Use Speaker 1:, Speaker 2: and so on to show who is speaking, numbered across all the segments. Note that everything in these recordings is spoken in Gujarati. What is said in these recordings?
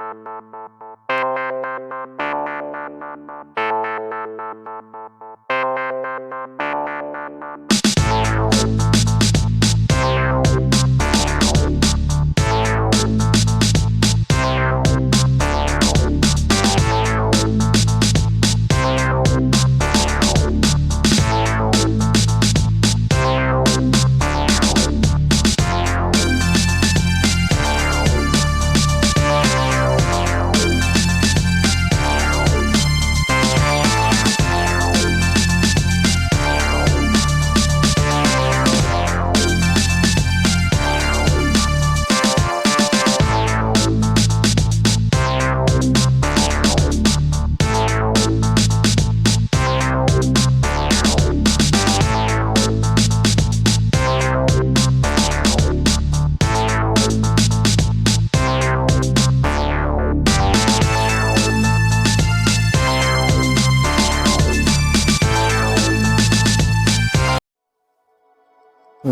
Speaker 1: Thank you.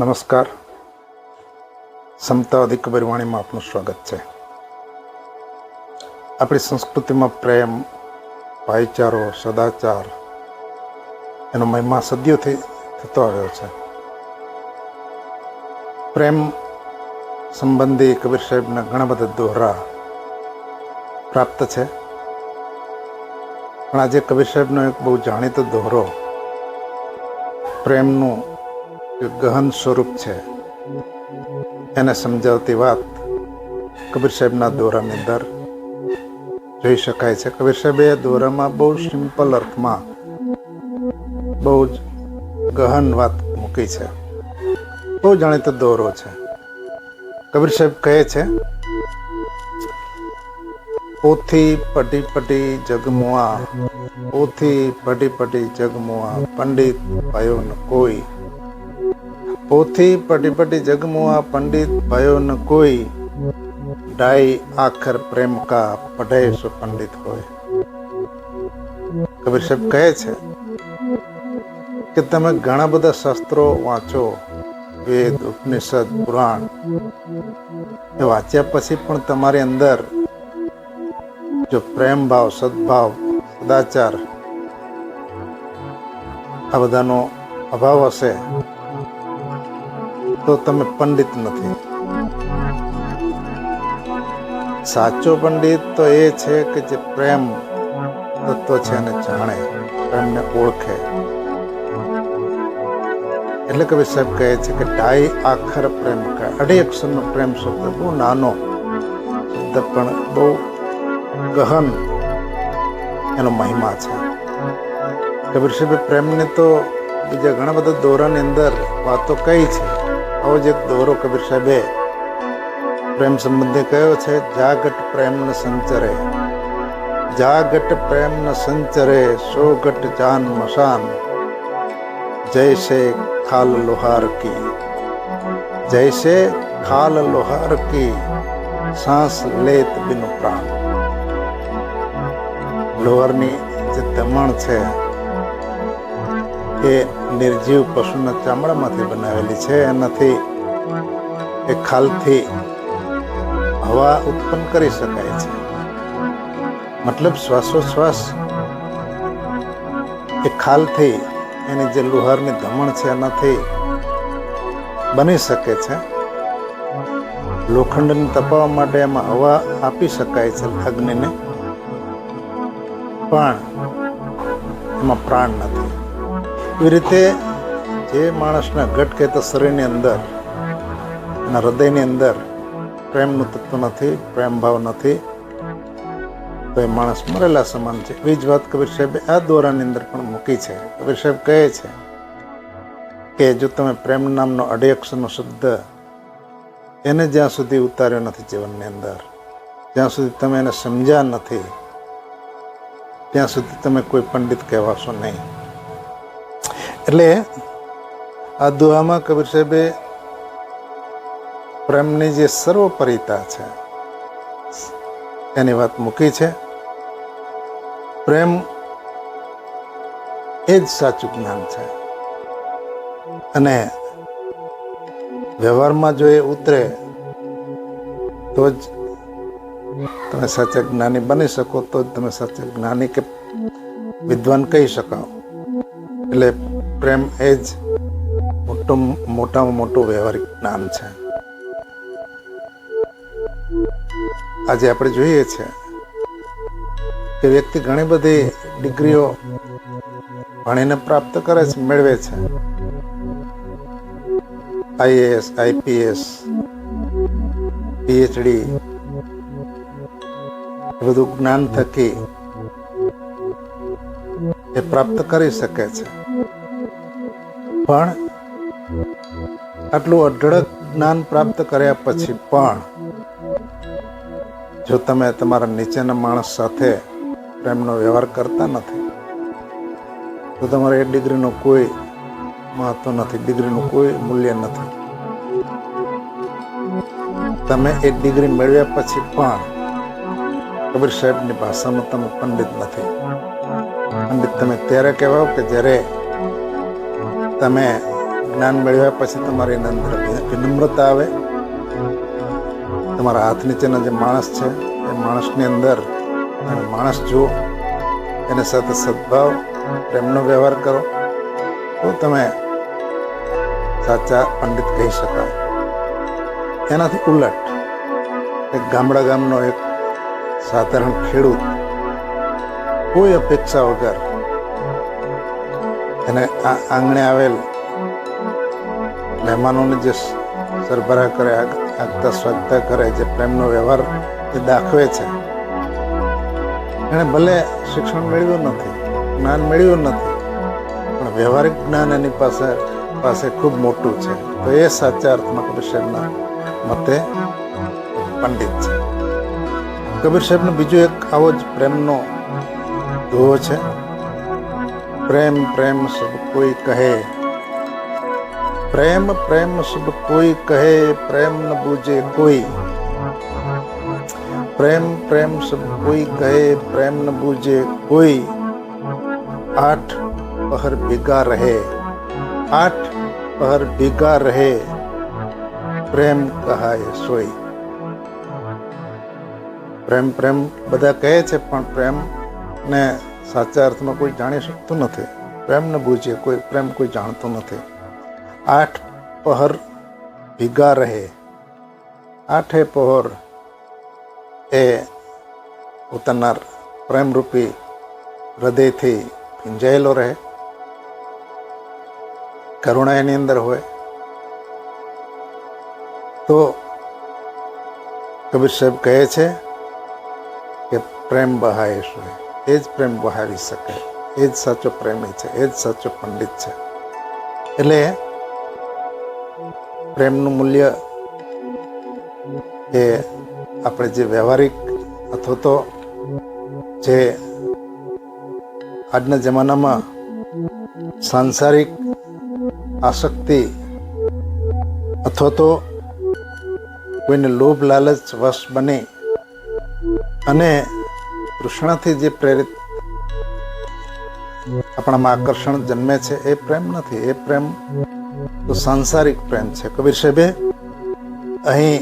Speaker 1: નમસ્કાર. સમતા અધિક પરિવાણીમાં આપનું સ્વાગત છે. આપણી સંસ્કૃતિમાં પ્રેમ, ભાઈચારો, સદાચાર એનો મહિમા સદીઓથી થતો આવ્યો છે. પ્રેમ સંબંધી કબીર સાહેબના ઘણા બધા દોહરા પ્રાપ્ત છે. પણ આજે કબીર સાહેબનો એક બહુ જાણીતો દોહરો પ્રેમનું ગહન સ્વરૂપ છે. એને સમજાવતી વાત કબીર સાહેબના દોરાની અંદર જોઈ શકાય છે. કબીર સાહેબે દોરામાં બહુ સિમ્પલ અર્થમાં બહુ જ ગહન વાત મૂકી છે. બહુ જાણીતો દોરો છે. કબીર સાહેબ કહે છે પોથી પટી પટી જગમુઆ પોથી પટી પટી જગમુઆ, પંડિત ભાઈઓ ન કોઈ પોથી પટી પટી જગમુઆ પંડિત ભયો ન કોઈ ડાઈ આખર પ્રેમ કા પઢે સો પંડિત હોય. કબીર સાહેબ કહે છે કે તમે ઘણા બધા શાસ્ત્રો વાંચો, વેદ, ઉપનિષદ, પુરાણ એ વાંચ્યા પછી પણ તમારી અંદર જો પ્રેમ ભાવ, સદભાવ, સદાચાર આ બધાનો અભાવ હશે તો તમે પંડિત નથી. સાચો પંડિત તો એ છે કે જે પ્રેમ તત્વ છે એને જાણે, પ્રેમને ઓળખે. એટલે કવિ સાહેબ કહે છે કે ઢાઈ આખર પ્રેમ કહે અઢી અક્ષરનો પ્રેમ શબ્દ બહુ નાનો, શબ્દ પણ બહુ ગહન એનો મહિમા છે. કબીર સાહેબે પ્રેમને તો બીજા ઘણા બધા દોરાની અંદર વાતો કહી છે. એક દોરો કબીર સાહેબે પ્રેમ સંબંધે કયો છે, જાગટ પ્રેમ ન સંચરે. જાગટ પ્રેમ ન સંચરે, સોગટ જાન મશાન. જૈસે ખાલ લોહાર કી. જૈસે ખાલ લોહાર કી, સાંસ લેત બિનુ પ્રાણ. લોહારની જે દમણ છે, એ નિર્જીવ પશુના ચામડામાંથી બનાવેલી છે. એનાથી એ ખાલથી હવા ઉત્પન્ન કરી શકાય છે. મતલબ શ્વાસોશ્વાસ એ ખાલથી એની જે લુહારની ધમણ છે એનાથી બની શકે છે. લોખંડને તપાવવા માટે એમાં હવા આપી શકાય છે અગ્નિને પણ એમાં પ્રાણ નથી. એવી રીતે જે માણસના ઘટ કહેતા શરીરની અંદર એના હૃદયની અંદર પ્રેમનું તત્વ નથી, પ્રેમ ભાવ નથી, તો એ માણસ મરેલા સમાન છે. એવી જ વાત કબીર સાહેબે આ દોરાની અંદર પણ મૂકી છે. કબીર સાહેબ કહે છે કે જો તમે પ્રેમ નામનો અઢી અક્ષરનો શબ્દ એને જ્યાં સુધી ઉતાર્યો નથી જીવનની અંદર, જ્યાં સુધી તમે એને સમજ્યા નથી, ત્યાં સુધી તમે કોઈ પંડિત કહેવાશો નહીં. એટલે આ દુહામાં કબીર સાહેબે પ્રેમની જે સર્વપરિતા છે, એની વાત મૂકી છે. પ્રેમ એ જ સાચું જ્ઞાન છે. અને વ્યવહારમાં જો એ ઉતરે, તો જ તમે સાચા જ્ઞાની બની શકો, તો જ તમે સાચા જ્ઞાની કે વિદ્વાન કહી શકાવ. એટલે પ્રેમ એ જ મોટું મોટામાં મોટું વ્યવહારિક જ્ઞાન છે. આજે આપણે જોઈએ છે કે વ્યક્તિ ઘણી બધી ડિગ્રીઓ ભણીને પ્રાપ્ત કરે છે, મેળવે છે. આઈએએસ આઈપીએસ પીએચડી એ બધું જ્ઞાન થકી એ પ્રાપ્ત કરી શકે છે. પણ આટલું અઢળક જ્ઞાન પ્રાપ્ત કર્યા પછી પણ જો તમે તમારા નીચેના માણસ સાથે પ્રેમનો વ્યવહાર કરતા નથી, તો તમારે એ ડિગ્રીનું કોઈ મહત્વ નથી, ડિગ્રીનું કોઈ મૂલ્ય નથી. તમે એ ડિગ્રી મેળવ્યા પછી પણ કબીર સાહેબની ભાષામાં તમે પંડિત નથી. પંડિત તમે ત્યારે કહેવાઓ કે જ્યારે તમે જ્ઞાન મેળવ્યા પછી તમારી અંદર વિનમ્રતા આવે. તમારા હાથ નીચેના જે માણસ છે, એ માણસની અંદર માણસ જુઓ. એની સાથે સદભાવ, પ્રેમનો વ્યવહાર કરો. તો તમે સાચા પંડિત કહી શકાય. એનાથી ઉલટ એક ગામડા ગામનો એક સાધારણ ખેડૂત કોઈ અપેક્ષા વગર એને આંગણે આવેલ મહેમાનોને જે સરભરા કરે આગતા સ્વાગતા કરે, જે પ્રેમનો વ્યવહાર એ દાખવે છે એણે ભલે શિક્ષણ મેળવ્યું નથી, જ્ઞાન મેળવ્યું નથી, પણ વ્યવહારિક જ્ઞાન એની પાસે પાસે ખૂબ મોટું છે. તો એ સાચા અર્થમાં કબીર સાહેબના મતે પંડિત છે. કબીર સાહેબનો બીજો એક આવો જ પ્રેમનો દોહો છે. પ્રેમ પ્રેમ સબ કોઈ કહે. પ્રેમ પ્રેમ સબ કોઈ કહે, પ્રેમ ન બુજે કોઈ. પ્રેમ પ્રેમ સબ કોઈ કહે, પ્રેમ ન બુજે કોઈ. આઠ પહર ભેગા રહે. આઠ પહર ભેગા રહે. પ્રેમ કહાય સોઈ પ્રેમ પ્રેમ બધા કહે છે, પણ પ્રેમ ને સાચા અર્થમાં કોઈ જાણી શકતું નથી. પ્રેમ ન બુજે, કોઈ પ્રેમ કોઈ જાણતો નથી. આઠ પહર ભીગા રહે. આઠે પહોર એ પોતાના પ્રેમરૂપી હૃદયથી ભીંજાયેલો રહે. કરુણા એની અંદર હોય. તો કબીર સાહેબ કહે છે કે પ્રેમ બહાય શું એ જ પ્રેમ બહાવી શકે. એ જ સાચો પ્રેમી છે. એ જ સાચો પંડિત છે. એટલે પ્રેમનું મૂલ્ય એ આપણે જે વ્યવહારિક અથવા તો જે આજના જમાનામાં સાંસારિક આસક્તિ અથવા તો કોઈને લોભ લાલચ વશ બની અને તૃષ્ણાથી જે પ્રેરિત આપણામાં આકર્ષણ જન્મે છે, એ પ્રેમ નથી. એ પ્રેમ તો સાંસારિક પ્રેમ છે. કબીર સાહેબે અહીં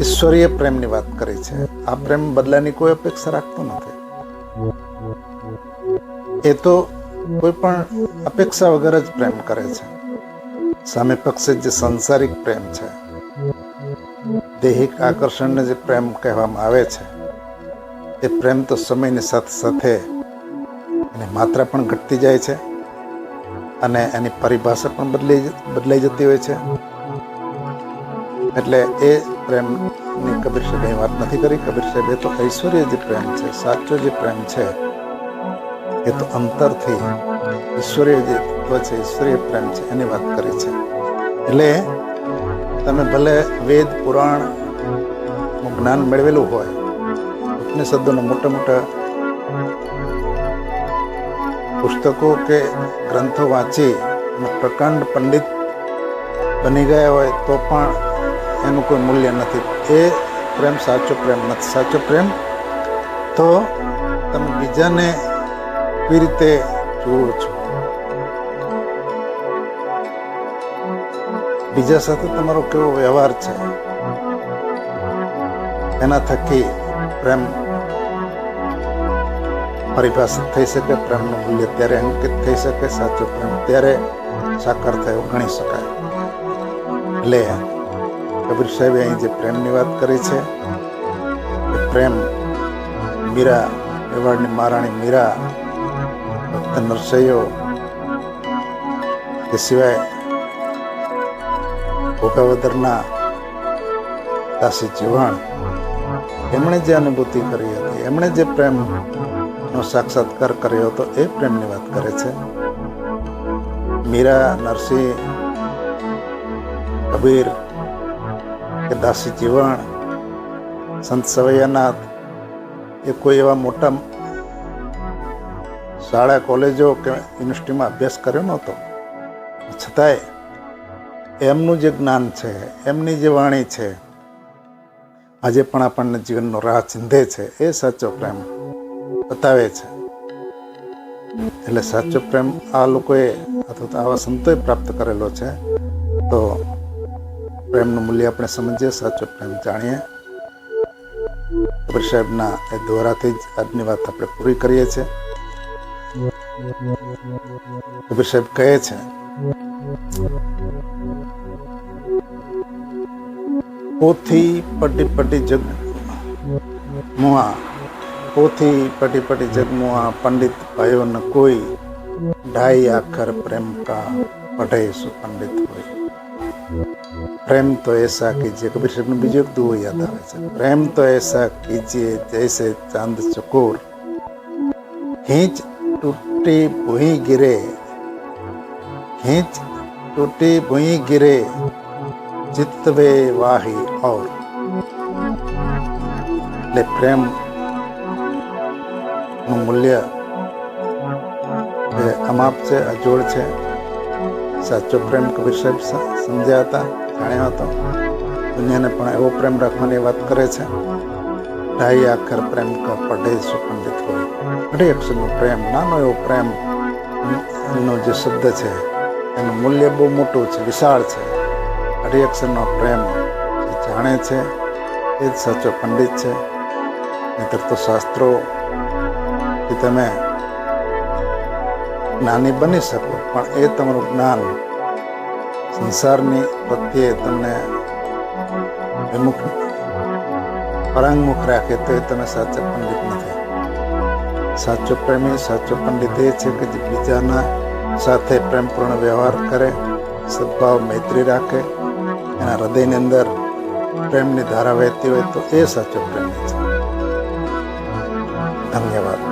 Speaker 1: ઈશ્વરીય પ્રેમની વાત કરી છે. આ પ્રેમ બદલાની કોઈ અપેક્ષા રાખતો નથી. એ તો કોઈ પણ અપેક્ષા વગર જ પ્રેમ કરે છે. સામે પક્ષે જે સંસારિક પ્રેમ છે, દૈહિક આકર્ષણને જે પ્રેમ કહેવામાં આવે છે એ પ્રેમ તો સમયની સાથે સાથે એની માત્રા પણ ઘટતી જાય છે અને એની પરિભાષા પણ બદલાઈ બદલાઈ જતી હોય છે. એટલે એ પ્રેમની કબીર સાહેબે વાત નથી કરી. કબીર સાહેબે તો ઐશ્વર્ય જે પ્રેમ છે, સાચો જે પ્રેમ છે, એ તો અંતરથી ઈશ્વરીય જે તત્વ છે, ઈશ્વરીય પ્રેમ છે, એની વાત કરી છે. એટલે તમે ભલે વેદ, પુરાણ જ્ઞાન મેળવેલું હોય ઉપનિષદોના મોટા મોટા પુસ્તકો કે ગ્રંથો વાંચી અને પ્રકાંડ પંડિત બની ગયા હોય તો પણ એનું કોઈ મૂલ્ય નથી. એ પ્રેમ સાચો પ્રેમ નથી. સાચો પ્રેમ તો તમે બીજાને કેવી રીતે જુઓ છો? બીજા સાથે તમારો કેવો વ્યવહાર છે? એના થકી પ્રેમ પરિભાષિત થઈ શકે, પ્રેમનું મૂલ્ય ત્યારે અંકિત થઈ શકે, સાચો પ્રેમ ત્યારે સાકાર થયો, ગણી શકાય. એટલે કબીર સાહેબે અહીં જે પ્રેમની વાત કરી છે, એ પ્રેમ મીરા મેવાડની મહારાણી મીરા ભક્ત નરસૈયો કે સિવાય ભોગાવદરના દાસી જીવણ, એમણે જે અનુભૂતિ કરી હતી, એમણે જે પ્રેમ નો સાક્ષાત્કાર કર્યો હતો એ પ્રેમની વાત કરે છે. મીરા નરસિંહ કબીર કે દાસી જીવણ, સંત સવૈયાનાથ, એ કોઈ એવા મોટા શાળા, કોલેજો કે યુનિવર્સિટીમાં અભ્યાસ કર્યો નહોતો. છતાંય એમનું જે જ્ઞાન છે, એમની જે વાણી છે, આજે પણ આપણને જીવનનો રાહ ચિંધે છે, એ સાચો પ્રેમ બતાવે છે. એટલે સાચો પ્રેમ આ લોકોએ અથવા તો આવા સંતોએ પ્રાપ્ત કરેલો છે. તો પ્રેમનું મૂલ્ય આપણે સમજીએ, સાચો પ્રેમ જાણીએ. કબીર સાહેબના એ દોરાથી જ આજની વાત આપણે પૂરી કરીએ છીએ. કબીર સાહેબ કહે છે, પોથી પટી પટી જગ મુઆ पोथी पटी पटी जगमुआ पंडित भयो न कोई, ढाई आखर प्रेम का पढ़े सु पंडित हुई। प्रेम तो ऐसा कीजिए कबीर शब्द में बीजो दो याद आ रहे प्रेम तो ऐसा कीजिए जैसे चाँद चकोर हिंच टूटी भूई गिरे हिंच टूटी भूई गिरे, जितवे वाही और। ले प्रेम નું મૂલ્ય એ અમાપ છે, અજોડ છે. સાચો પ્રેમ કબીર સાહેબ સમજ્યા હતા, જાણ્યો હતો. દુનિયાને પણ એવો પ્રેમ રાખવાની વાત કરે છે. ઢાઈ આખર પ્રેમ કા સુ પંડિત હોય. અઢી અક્ષરનો પ્રેમ, નાનો એવો પ્રેમ. નો જે શબ્દ છે, એનું મૂલ્ય બહુ મોટું છે, વિશાળ છે. અઢી અક્ષરનો પ્રેમ જાણે છે, એ જ સાચો પંડિત છે. નહીતર તો શાસ્ત્રો થી તમે જ્ઞાની બની શકો, પણ એ તમારું જ્ઞાન સંસારની પ્રત્યે તમને વિમુખ પરાંગમુખ રાખે તો એ તમે સાચા પંડિત નથી. સાચો પ્રેમી, સાચો પંડિત એ છે કે જે બીજાના સાથે પ્રેમપૂર્ણ વ્યવહાર કરે, સદભાવ મૈત્રી રાખે, એના હૃદયની અંદર પ્રેમની ધારા વહેતી હોય તો એ સાચો પ્રેમી છે. ધન્યવાદ.